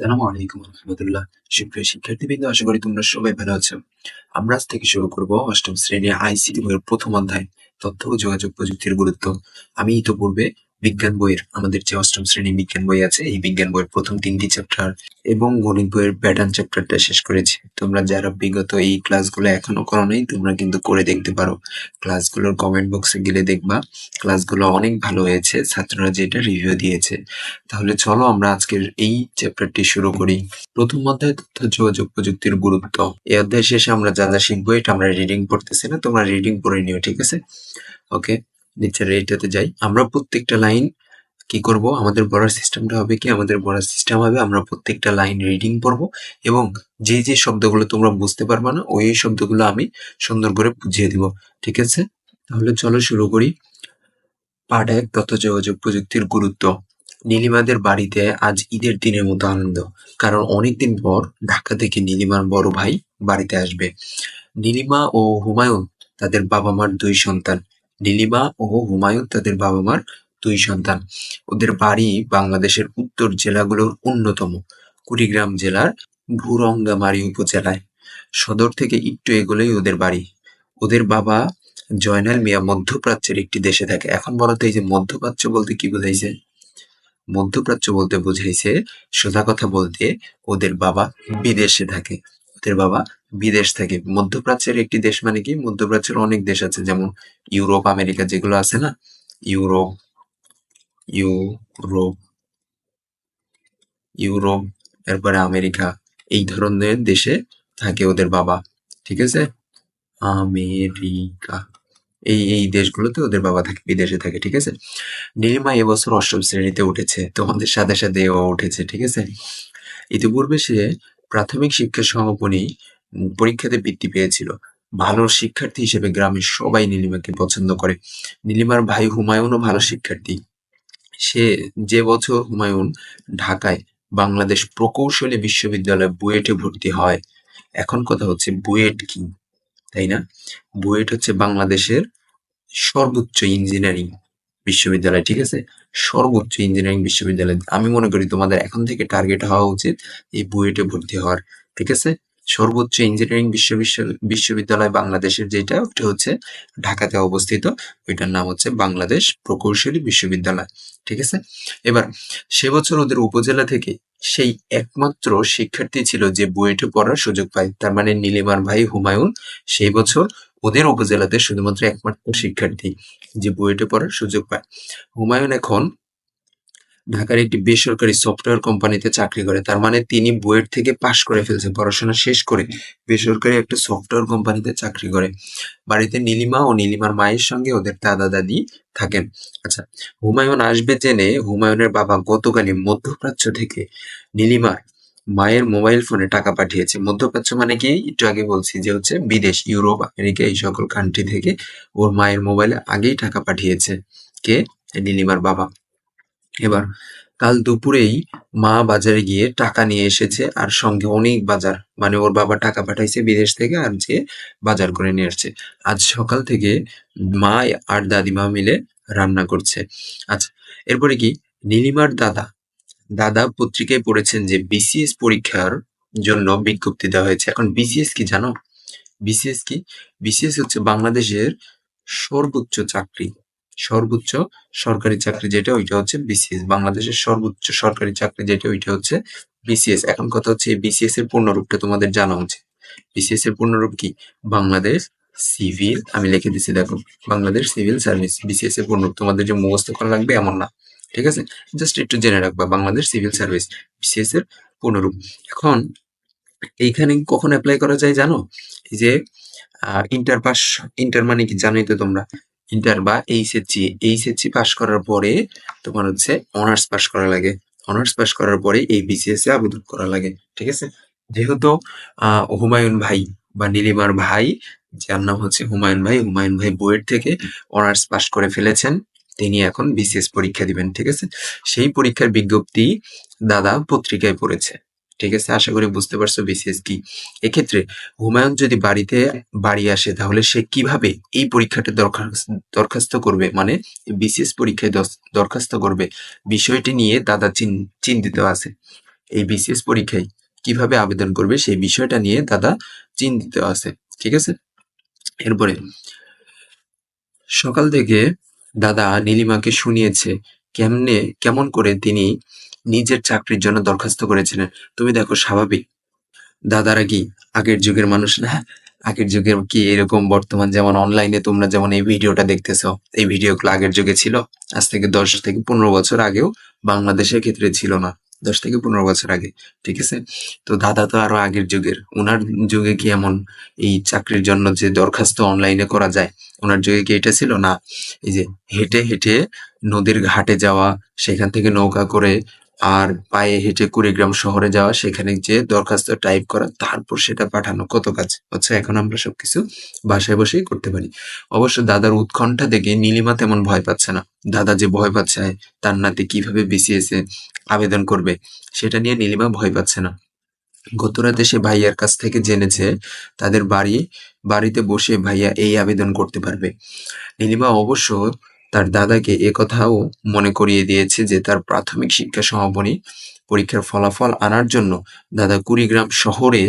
আসসালামু আলাইকুম রহমতুল্লাহ। সুপ্রিয় শিক্ষার্থীবৃন্দ, আশা করি তোমরা সবাই ভালো আছো। আমরা আজ থেকে শুরু করব অষ্টম শ্রেণির আইসিটি বইয়ের প্রথম অধ্যায়, তথ্য ও যোগাযোগ প্রযুক্তির গুরুত্ব। আমি ইতোপূর্বে বিজ্ঞান বইয়ের, আমাদের যে অষ্টম শ্রেণি বিজ্ঞান বই আছে, এই বিজ্ঞান বইয়ের প্রথম তিনটি চ্যাপ্টার এবং গণিত বইয়ের প্যাটার্ন চ্যাপ্টারটা শেষ করেছি। তোমরা যারা বিগত এই ক্লাসগুলো এখনও করো নাই, তোমরা কিন্তু করে দেখতে পারো। ক্লাসগুলোর কমেন্ট বক্সে গেলে দেখবা ক্লাসগুলো অনেক ভালো হয়েছে, ছাত্ররা যেটা রিভিউ দিয়েছে। তাহলে চলো আমরা আজকের এই চ্যাপ্টারটি শুরু করি। প্রথম অধ্যায় তথ্য, যোগাযোগ প্রযুক্তির গুরুত্ব। এই অধ্যায় শেষে আমরা যা যা শিখব, এটা আমরা রিডিং পড়তেছি না, তোমরা রিডিং পড়ে নিও, ঠিক আছে? ওকে নিচের এইটাতে যাই, আমরা প্রত্যেকটা লাইন কি করব? আমাদের পড়ার সিস্টেমটা হবে কি? আমাদের পড়ার সিস্টেম হবে, আমরা প্রত্যেকটা লাইন রিডিং পড়ব এবং যে যে শব্দগুলো তোমরা বুঝতে পারবে না, ওই শব্দগুলো আমি সুন্দর করে বুঝিয়ে দিব, ঠিক আছে? তাহলে চলো শুরু করি। পাঠ এক তথ্য যোগাযোগ প্রযুক্তির গুরুত্ব। নীলিমাদের বাড়িতে আজ ঈদের দিনের মতো আনন্দ, কারণ অনেকদিন পর ঢাকা থেকে নীলিমার বড় ভাই বাড়িতে আসবে। নীলিমা ও হুমায়ুন তাদের বাবা মার দুই সন্তান। নীলিমা ও হুমায়ুন তাদের বাবা মার দুই সন্তান। ওদের বাড়ি বাংলাদেশের উত্তর জেলাগুলোর অন্যতম, কুড়িগ্রাম জেলার ভুরঙ্গামারী উপজেলায়। সদর থেকে একটু এগোলেই ওদের বাড়ি। ওদের বাবা জয়নাল মিয়া মধ্যপ্রাচ্যের একটি দেশে থাকে। এখন বলো তো এই যে মধ্যপ্রাচ্য বলতে কি বোঝাইছে? মধ্যপ্রাচ্য বলতে বোঝাইছে সোজা কথা বলতে ওদের বাবা বিদেশে থাকে। ওদের বাবা। বিদেশ থাকে, মধ্যপ্রাচ্যের একটি দেশ মানে কি? মধ্যপ্রাচ্যের অনেক দেশ আছে, যেমন ইউরোপ, আমেরিকা যেগুলো আছে না? ইউরোপ ইউরোপ ইউরোপ, এরপরে আমেরিকা, এই ধরনের দেশে থাকে ওদের বাবা, ঠিক আছে? আমেরিকা, এই এই দেশগুলোতে ওদের বাবা থাকে, বিদেশে থাকে, ঠিক আছে? নীলিমা এবছর অষ্টম শ্রেণীতে উঠেছে, তোমাদের সাথে সাথে ও উঠেছে, ঠিক আছে? ইতিপূর্বে সে প্রাথমিক শিক্ষা সমাপনী পরীক্ষাতে বৃত্তি পেয়েছিল। ভালো শিক্ষার্থী হিসেবে গ্রামের সবাই নীলিমাকে পছন্দ করে। নীলিমার ভাই হুমায়ুনও ভালো শিক্ষার্থী। সে যে বছর হুমায়ুন ঢাকায় বাংলাদেশ প্রকৌশলী বিশ্ববিদ্যালয়ে বুয়েটে ভর্তি হয়, এখন কথা হচ্ছে বুয়েট কি, তাই না? বুয়েট হচ্ছে বাংলাদেশের সর্বোচ্চ ইঞ্জিনিয়ারিং বিশ্ববিদ্যালয়, ঠিক আছে? সর্বোচ্চ ইঞ্জিনিয়ারিং বিশ্ববিদ্যালয়। আমি মনে করি তোমাদের এখন থেকে টার্গেট হওয়া উচিত এই বুয়েটে ভর্তি হওয়ার, ঠিক আছে? সর্বোচ্চ ইঞ্জিনিয়ারিং বিশ্ব বিশ্ব- বিশ্ববিদ্যালয় বাংলাদেশের যেটা, ওটা হচ্ছে ঢাকাতে অবস্থিত। ওইটার নাম হচ্ছে বাংলাদেশ প্রকৌশলী বিশ্ববিদ্যালয়, ঠিক আছে? এবার, সে বছর ওদের উপজেলা থেকে সেই একমাত্র শিক্ষার্থী ছিল যে বুয়েটে পড়ার সুযোগ পায়। তার মানে নীলিমার ভাই হুমায়ুন, সেই বছর ওদের উপজেলাতে শুধুমাত্র একমাত্র শিক্ষার্থী যে বুয়েটে পড়ার সুযোগ পায়। হুমায়ুন এখন ঢাকার একটি বেসরকারি সফটওয়্যার কোম্পানিতে চাকরি করে। তার মানে তিনি বুয়েট থেকে পাশ করে ফেলছে, পড়াশোনা শেষ করে বেসরকারি একটা সফটওয়্যার কোম্পানিতে চাকরি করে। বাড়িতে নীলিমা ও নীলিমার মায়ের সঙ্গে ওদের দাদা দাদি থাকেন। আচ্ছা হুমায়ুন আসবে জেনে হুমায়ুনের বাবা গতকালই মধ্যপ্রাচ্য থেকে নীলিমার মায়ের মোবাইল ফোনে টাকা পাঠিয়েছে। মধ্যপ্রাচ্য মানে কি? একটু আগে বলছি যে হচ্ছে বিদেশ, ইউরোপ, আমেরিকা, এই সকল কান্ট্রি থেকে ওর মায়ের মোবাইলে আগেই টাকা পাঠিয়েছে কে? নীলিমার বাবা। এবার কাল দুপুরেই মা বাজারে গিয়ে টাকা নিয়ে এসেছে আর সঙ্গে অনেক বাজার। মানে ওর বাবা টাকা পাঠাইছে বিদেশ থেকে আর যে বাজার করে নিয়ে আসছে। আজ সকাল থেকে মা আর দাদিমা মিলে রান্না করছে। আচ্ছা এরপরে কি? নীলিমার দাদা দাদা পত্রিকায় পড়েছেন যে বিসিএস পরীক্ষার জন্য বিজ্ঞপ্তি দেওয়া হয়েছে। এখন বিসিএস কি জানো? বিসিএস কি? বিসিএস হচ্ছে বাংলাদেশের সর্বোচ্চ চাকরি। সর্বোচ্চ সরকারি চাকরি যেটা, ওইটা হচ্ছে বিসিএস বাংলাদেশের সর্বোচ্চ সরকারি চাকরি যেটা, ওইটা হচ্ছে বিসিএস এখন কথা হচ্ছে বিসিএস এর পূর্ণরূপটা তোমাদের জানা উচিত। বিসিএস এর পূর্ণরূপ কি? বাংলাদেশ সিভিল, আমি লিখে দিচ্ছি দেখো, বাংলাদেশ সিভিল সার্ভিস। বিসিএস এর পূর্ণরূপ তোমাদের যে মুখস্থ করা লাগবে এমন না। ঠিক আছে? জাস্ট একটু জেনে রাখবা বাংলাদেশ সিভিল সার্ভিস বিসিএস এর পূর্ণরূপ। এখন এইখানে কখন অ্যাপ্লাই করা যায় জানো? যে ইন্টার পাস ইন্টার মানে কি জানোই তো তোমরা? ইন্টার বা এইচএসসি এইচএসসি পাস করার পরে তোমার হচ্ছে অনার্স পাস করা লাগে। অনার্স পাস করার পরে এই বিসিএস এ আবেদন করা লাগে, ঠিক আছে? যেহেতু হুমায়ুন ভাই বা নীলিমার ভাই, যার নাম হচ্ছে হুমায়ুন ভাই হুমায়ুন ভাই বুয়েট থেকে অনার্স পাস করে ফেলেছেন তিনি এখন বিসিএস পরীক্ষা দিবেন, ঠিক আছে? সেই পরীক্ষার বিজ্ঞপ্তি দাদা পত্রিকায় পড়েছে, ঠিক আছে? আশা করি বুঝতে পারছ বিসিএস কি? এক্ষেত্রে হুমায়ুন যদি বাড়িতে, বাড়ি আসে, তাহলে সে কীভাবে এই পরীক্ষাটা দরখাস্ত করবে? মানে বিসিএস পরীক্ষায় দরখাস্ত করবে। বিষয়টি নিয়ে দাদা চিন- চিন্তিত আছে। এই বিসিএস পরীক্ষায় কীভাবে আবেদন করবে, সেই বিষয়টা নিয়ে দাদা চিন্তিত আছে, ঠিক আছে? এরপরে সকাল থেকে দাদা নীলিমাকে শুনিয়েছে কেমনে, কেমন করে তিনি নিজের চাকরির জন্য দরখাস্ত করেছিলেন। তুমি দেখো স্বাভাবিক। দাদারা কি আগের যুগের মানুষ না? আগের যুগের কি এরকম বর্তমান যেমন অনলাইনে তোমরা যেমন এই ভিডিওটা দেখতেছ, এই ভিডিওগুলো আগের যুগে ছিল? আজ থেকে দশ থেকে পনেরো বছর আগেও বাংলাদেশের ক্ষেত্রে ছিল না। দশ থেকে পনেরো বছর আগে, ঠিক আছে? তো দাদা তো আরও আগের যুগের। ওনার যুগে কি এমন এই চাকরির জন্য যে দরখাস্ত অনলাইনে করা যায় ওনার যুগে কি এটা ছিল? না, এই যে হেঁটে হেঁটে নদীর ঘাটে যাওয়া, সেখান থেকে নৌকা করে আর পায়ে হেঁটে কুড়িগ্রাম শহরে যাওয়া, সেখানে যে দরখাস্ত টাইপ করা, তারপর সেটা পাঠানো, কত কাজ? হচ্ছে এখন আমরা সবকিছু বাসায় বসেই করতে পারি। অবশ্য দাদার উৎকণ্ঠা দেখে নীলিমা তেমন ভয় পাচ্ছে না। দাদা যে ভয় পাচ্ছে, তার নাতি কীভাবে বিসিএস আবেদন করবে। সেটা নিয়ে নীলিমা ভয় পাচ্ছে না। গতরাতে সে ভাইয়ার কাছ থেকে জেনেছে তাদের বাড়ি, বাড়িতে বসে ভাইয়া এই আবেদন করতে পারবে। নীলিমা অবশ্য তার দাদাকে একথাও মনে করিয়ে দিয়েছে যে তার প্রাথমিক শিক্ষা সমাপনী পরীক্ষার ফলাফল আনার জন্য দাদা কুড়িগ্রাম শহরে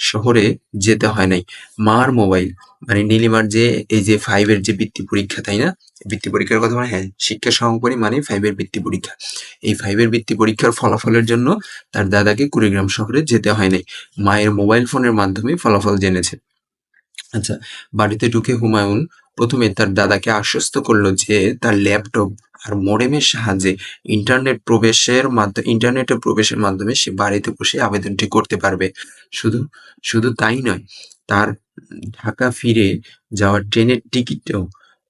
শহরে যেতে হয় নাই। মার মোবাইল মানে নীলিমার যে, এই যে ফাইভের যে বৃত্তি পরীক্ষা, তাই না? বৃত্তি পরীক্ষার কথা মানে হ্যাঁ শিক্ষা সহকারী মানে ফাইভের বৃত্তি পরীক্ষা। এই ফাইভের বৃত্তি পরীক্ষার ফলাফলের জন্য তার দাদাকে কুড়িগ্রাম শহরে যেতে হয় নাই। মায়ের মোবাইল ফোনের মাধ্যমে ফলাফল জেনেছে। আচ্ছা বাড়িতে ঢুকে হুমায়ুন প্রথমে তার দাদাকে আশ্বস্ত করল যে তার ল্যাপটপ আর মোডেমের সাহায্যে ইন্টারনেট প্রবেশের মাধ্যমে ইন্টারনেটে প্রবেশের মাধ্যমে সে বাড়িতে বসে আবেদনটি করতে পারবে। শুধু শুধু তাই নয়, তার ঢাকা ফিরে যাওয়ার ট্রেনের টিকিটও,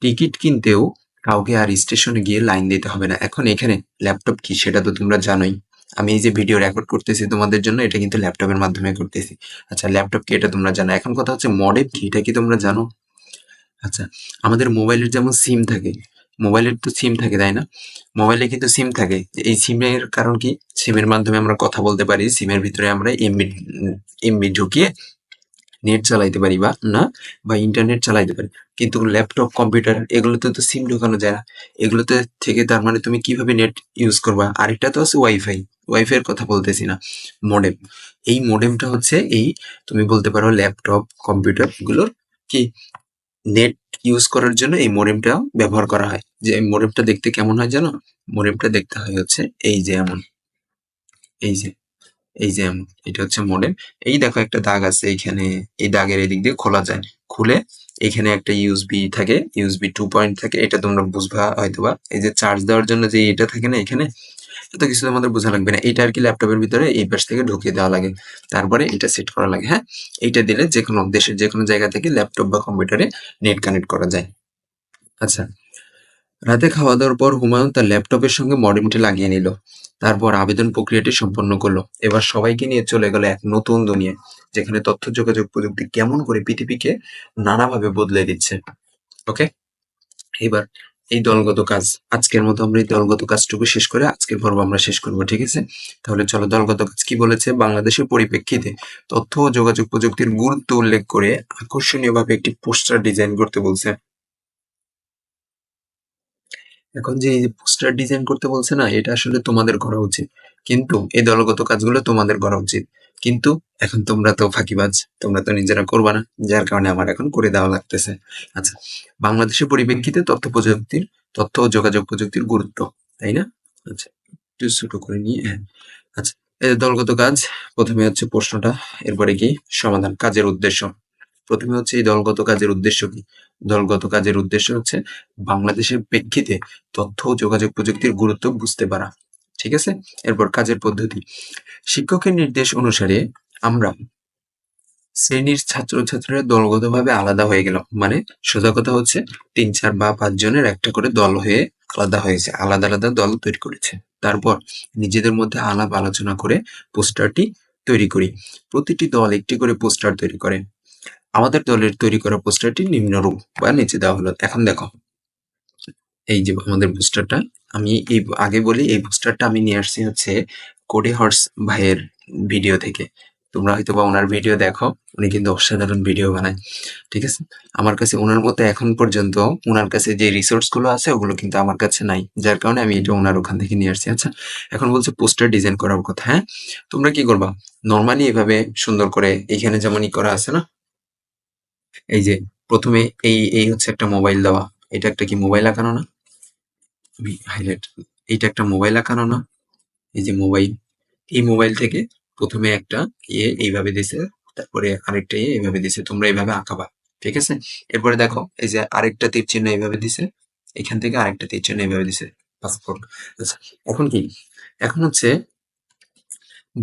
টিকিট কিনতেও কাউকে আর স্টেশনে গিয়ে লাইন দিতে হবে না। এখন এখানে ল্যাপটপ কি সেটা তো তোমরা জানোই। আমি এই যে ভিডিও রেকর্ড করতেছি তোমাদের জন্য, এটা কিন্তু ল্যাপটপের মাধ্যমে করতেছি। আচ্ছা ল্যাপটপ কি এটা তোমরা জানো? এখন কথা হচ্ছে মডেম কি? এটা কি তোমরা জানো? আচ্ছা আমাদের মোবাইলের যেমন সিম থাকে, মোবাইলের তো সিম থাকে, তাই না? মোবাইলে কিন্তু সিম থাকে। এই সিমের কারণ কি? সিমের মাধ্যমে আমরা কথা বলতে পারি সিমের ভিতরে আমরা এমবি এমবি ঢুকিয়ে নেট চালাইতে পারি বা না, বা ইন্টারনেট চালাইতে পারি। কিন্তু ল্যাপটপ কম্পিউটার এগুলোতে তো সিম ঢোকানো যায় না। এগুলোতে থেকে তার মানে তুমি কীভাবে নেট ইউজ করবা? আরেকটা তো আছে ওয়াইফাই ওয়াইফাই এর কথা বলতেছি না মডেম এই মডেমটা হচ্ছে এই, তুমি বলতে পারো ল্যাপটপ কম্পিউটার এগুলোর কি নেট ইউজ করার জন্য এই মডেমটা ব্যবহার করা হয়। যে এই মডেমটা দেখতে কেমন হয় জানো? মডেমটা দেখতে হয় হচ্ছে এই যে এমন। এই যে এই যে এমন। এটা হচ্ছে মডেম এই দেখো একটা দাগ আছে এইখানে। এই দাগের এদিক দিয়ে খোলা যায়। খুলে এখানে একটা ইউএসবি থাকে ইউএসবি টু পয়েন্ট থাকে। এটা তোমরা বুঝবা হয়তোবা। এই যে চার্জ দেওয়ার জন্য যে এটা থাকে না এখানে এত কিছু তোমাদের বোঝা লাগবে না। এটা আর কি ল্যাপটপের ভিতরে এই পাশ থেকে ঢুকিয়ে দেওয়া লাগে। তারপরে এটা সেট করা লাগে হ্যাঁ? এইটা দিলে যে কোনো দেশের যে কোনো জায়গা থেকে ল্যাপটপ বা কম্পিউটারে নেট কানেক্ট করা যায়। আচ্ছা রাতে খাওয়া দাওয়ার পর হুমায়ুন তার ল্যাপটপের সঙ্গে মডেমটি লাগিয়ে নিল। তারপর আবেদন প্রক্রিয়াটি সম্পন্ন করল। এবার সবাইকে নিয়ে চলে গেল এক নতুন দুনিয়ায় যেখানে তথ্য, যোগাযোগ, প্রযুক্তি কেমন করে পৃথিবীকে নানাভাবে বদলে দিচ্ছে। ওকে এবার এই দলগত কাজ, আজকের মতো আমরা এই দলগত কাজটুকু শেষ করে আজকের পর্ব আমরা শেষ করব, ঠিক আছে? তাহলে চলো দলগত কাজ কি বলেছে? বাংলাদেশের পরিপ্রেক্ষিতে তথ্য ও যোগাযোগ প্রযুক্তির গুরুত্ব উল্লেখ করে আকর্ষণীয়ভাবে একটি পোস্টার ডিজাইন করতে বলছে। এখন যে পোস্টার ডিজাইন করতে বলছে না, এটা আসলে তোমাদের করা উচিত। কিন্তু এই দলগত কাজগুলো তোমাদের করা উচিত। কিন্তু এখন তোমরা তো ফাঁকিবাজ, তোমরা তো নিজেরা করবা না, যার কারণে আমার এখন করে দেওয়া লাগতেছে। আচ্ছা বাংলাদেশের পরিপ্রেক্ষিতে তথ্য প্রযুক্তির, তথ্য ও যোগাযোগ প্রযুক্তির গুরুত্ব, তাই না? আচ্ছা একটু ছোট করে নিয়ে হ্যাঁ। আচ্ছা দলগত কাজ, প্রথমে হচ্ছে প্রশ্নটা, এরপরে কি? সমাধান, কাজের উদ্দেশ্য। প্রথমে হচ্ছে এই দলগত কাজের উদ্দেশ্য কি? দলগত কাজের উদ্দেশ্য হচ্ছে বাংলাদেশের প্রেক্ষিতে তথ্য ও যোগাযোগ প্রযুক্তির গুরুত্ব বুঝতে পারা। ঠিক আছে? এরপর কাজের পদ্ধতি। শিক্ষকের নির্দেশ অনুসারে আমরা শ্রেণির ছাত্রছাত্রীরা দলগতভাবে আলাদা হয়ে গেল মানে সোজা কথা হচ্ছে তিন, চার বা পাঁচ জনের একটা করে দল হয়ে আলাদা হয়েছে, আলাদা আলাদা দল তৈরি করেছে। তারপর নিজেদের মধ্যে আলাপ আলোচনা করে পোস্টারটি তৈরি করি। প্রতিটি দল একটি করে পোস্টার তৈরি করে। আমাদের দলের তৈরি করা পোস্টারটি নিম্নরূপ বা নিচে দেওয়া হলো। এখন দেখো, এই যে আমাদের পোস্টারটা আমি এই আগে বলি এই পোস্টারটা আমি নিয়ে আসছি হচ্ছে কোডি হর্স ভাইয়ের ভিডিও থেকে। তোমরা হয়তো বা ওনার ভিডিও দেখো, উনি কিন্তু অসাধারণ ভিডিও বানায়, ঠিক আছে? আমার কাছে ওনার মতো এখন পর্যন্ত ওনার কাছে যে রিসোর্সগুলো আছে, ওগুলো কিন্তু আমার কাছে নাই। যার কারণে আমি এটা ওনার ওখান থেকে নিয়ে আসছি। আচ্ছা এখন বলছে পোস্টার ডিজাইন করার কথা হ্যাঁ? তোমরা কি করবা? নর্মালি এভাবে সুন্দর করে এইখানে যেমন ই করা আছে না? এই যে প্রথমে এই এই হচ্ছে একটা মোবাইল দেওয়া। এটা একটা কি মোবাইল আঁকানো না? হাইলাইট এইটা একটা মোবাইল আঁকানো না। এই যে মোবাইল এই মোবাইল থেকে প্রথমে একটা ইয়ে এইভাবে দিছে, তারপরে আরেকটা ইয়ে এইভাবে দিছে, তোমরা এইভাবে আঁকাবা, ঠিক আছে? এরপরে দেখো, এই যে আরেকটা তীর চিহ্ন এইভাবে দিছে, এখান থেকে আরেকটা তীর চিহ্ন এইভাবে দিছে পাসপোর্ট আচ্ছা এখন কি? এখন হচ্ছে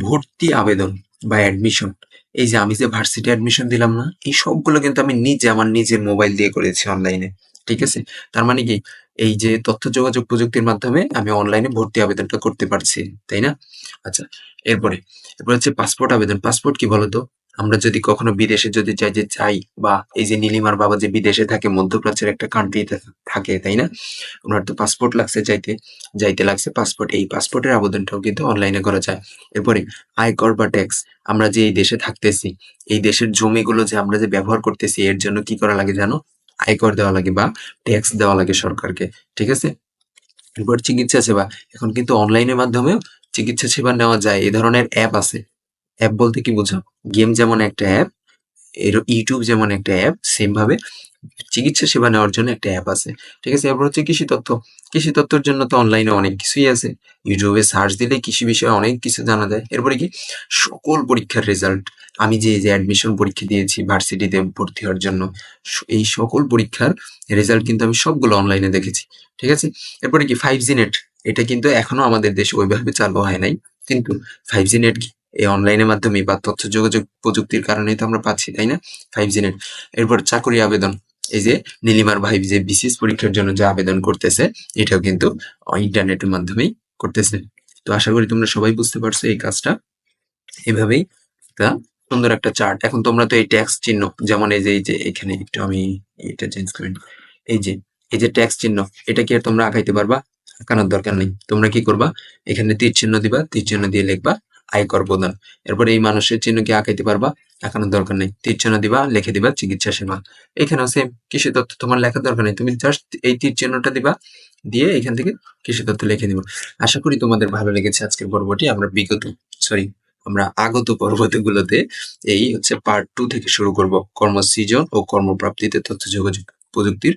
ভর্তি আবেদন বা অ্যাডমিশন এই যে আমি যে ভার্সিটি অ্যাডমিশন দিলাম না, এই সবগুলো কিন্তু আমি নিজে, আমার নিজের মোবাইল দিয়ে করেছি অনলাইনে ঠিক আছে? তার মানে কি? এই যে তথ্য যোগাযোগ প্রযুক্তির মাধ্যমে আমি অনলাইনে ভর্তি আবেদনটা করতে পারছি, তাই না? আচ্ছা এরপরে, এরপর হচ্ছে পাসপোর্ট আবেদন। পাসপোর্ট কি বলতো? আমরা যদি কখনো বিদেশে যদি যাই, যে চাই, বা এই যে নীলিমার বাবা যে বিদেশে থাকে, মধ্যপ্রাচ্যের একটা কান্ট্রিতে থাকে, তাই না? ওনার তো পাসপোর্ট লাগছে যাইতে যাইতে লাগছে পাসপোর্ট এই পাসপোর্টের আবেদনটাও কিন্তু অনলাইনে করা যায়। এরপরে, আয়কর বা ট্যাক্স আমরা যে এই দেশে থাকতেছি, এই দেশের জমিগুলো যে আমরা যে ব্যবহার করতেছি, এর জন্য কি করা লাগে জানো? আয়কর দেওয়া লাগে বা ট্যাক্স দেওয়া লাগে সরকারকে, ঠিক আছে? এরপর চিকিৎসা সেবা, এখন কিন্তু অনলাইনের মাধ্যমেও চিকিৎসা সেবা নেওয়া যায়, এ ধরনের অ্যাপ আছে। অ্যাপ বলতে কি বোঝাও গেম যেমন একটা অ্যাপ ইউটিউব যেমন একটা অ্যাপ সেম ভাবে চিকিৎসা সেবা নেওয়ার জন্য একটা অ্যাপ আছে। ঠিক আছে? এরপর হচ্ছে কৃষি তথ্য কৃষি তথ্যের জন্য তো অনলাইনে অনেক কিছুই আছে। ইউটিউবে সার্চ দিলে কৃষি বিষয়ে অনেক কিছু জানা যায়। এরপরে কি? সকল পরীক্ষার রেজাল্ট আমি যে যে অ্যাডমিশন পরীক্ষা দিয়েছি ভার্সিটিতে ভর্তি হওয়ার জন্য এই সকল পরীক্ষার রেজাল্ট কিন্তু আমি সবগুলো অনলাইনে দেখেছি। ঠিক আছে? এরপরে কি? ফাইভ জি নেট এটা কিন্তু এখনও আমাদের দেশে ওইভাবে চালু হয় নাই। কিন্তু ফাইভ জি নেট কি এই অনলাইনের মাধ্যমে বা তথ্য যোগাযোগ প্রযুক্তির কারণেই তো আমরা পাচ্ছি, তাই না? ফাইভ জি নেট এরপর চাকরি আবেদন। এই যে নীলিমার ভাই যে বিসিএস পরীক্ষার জন্য যে আবেদন করতেছে, এটাও কিন্তু ইন্টারনেটের মাধ্যমেই করতেছে। তো আশা করি তোমরা সবাই বুঝতে পারছ এই কাজটা। এভাবেই একটা সুন্দর একটা চার্ট এখন তোমরা তো এই ট্যাক্স চিহ্ন, যেমন এই যে এই যে এখানে একটু আমি এটা চেঞ্জ করি এই যে এই যে ট্যাক্স চিহ্ন, এটা কি আর তোমরা আঁকাইতে পারবা? আঁকানোর দরকার নেই। তোমরা কি করবা? এখানে তীর চিহ্ন দিবা, তীর চিহ্ন দিয়ে লিখবা আয়কর প্রদান এরপর এই মানুষের চিহ্ন কি আঁকাইতে পারবা? আঁকানোর দরকার নেই। তীর চিহ্ন দিবা, লিখে দিবা, চিকিৎসা সেবা। এখানেও সেম কৃষি তথ্য তোমার লেখার দরকার নেই। তুমি জাস্ট এই তীর চিহ্নটা দিবা, দিয়ে এখান থেকে কৃষি তথ্য লিখে দিবা। আশা করি তোমাদের ভালো লেগেছে আজকের পর্বটি। আমরা বিগত সরি আমরা আগত পর্বতগুলোতে এই হচ্ছে পার্ট টু থেকে শুরু করব। কর্মসৃজন ও কর্মপ্রাপ্তিতে তথ্য যোগাযোগ প্রযুক্তির,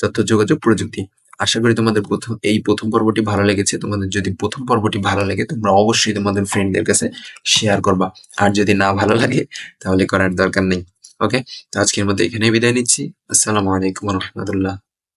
তথ্য যোগাযোগ প্রযুক্তি। আশা করি তোমাদের প্রথম, এই প্রথম পর্বটি ভালো লেগেছে। তোমাদের যদি প্রথম পর্বটি ভালো লাগে, তোমরা অবশ্যই তোমাদের ফ্রেন্ডদের কাছে শেয়ার করবা। আর যদি না ভালো লাগে, তাহলে করার দরকার নেই। ওকে তো আজকের মধ্যে এখানেই বিদায় নিচ্ছি। আসসালামু আলাইকুম রহমতুল্লাহ।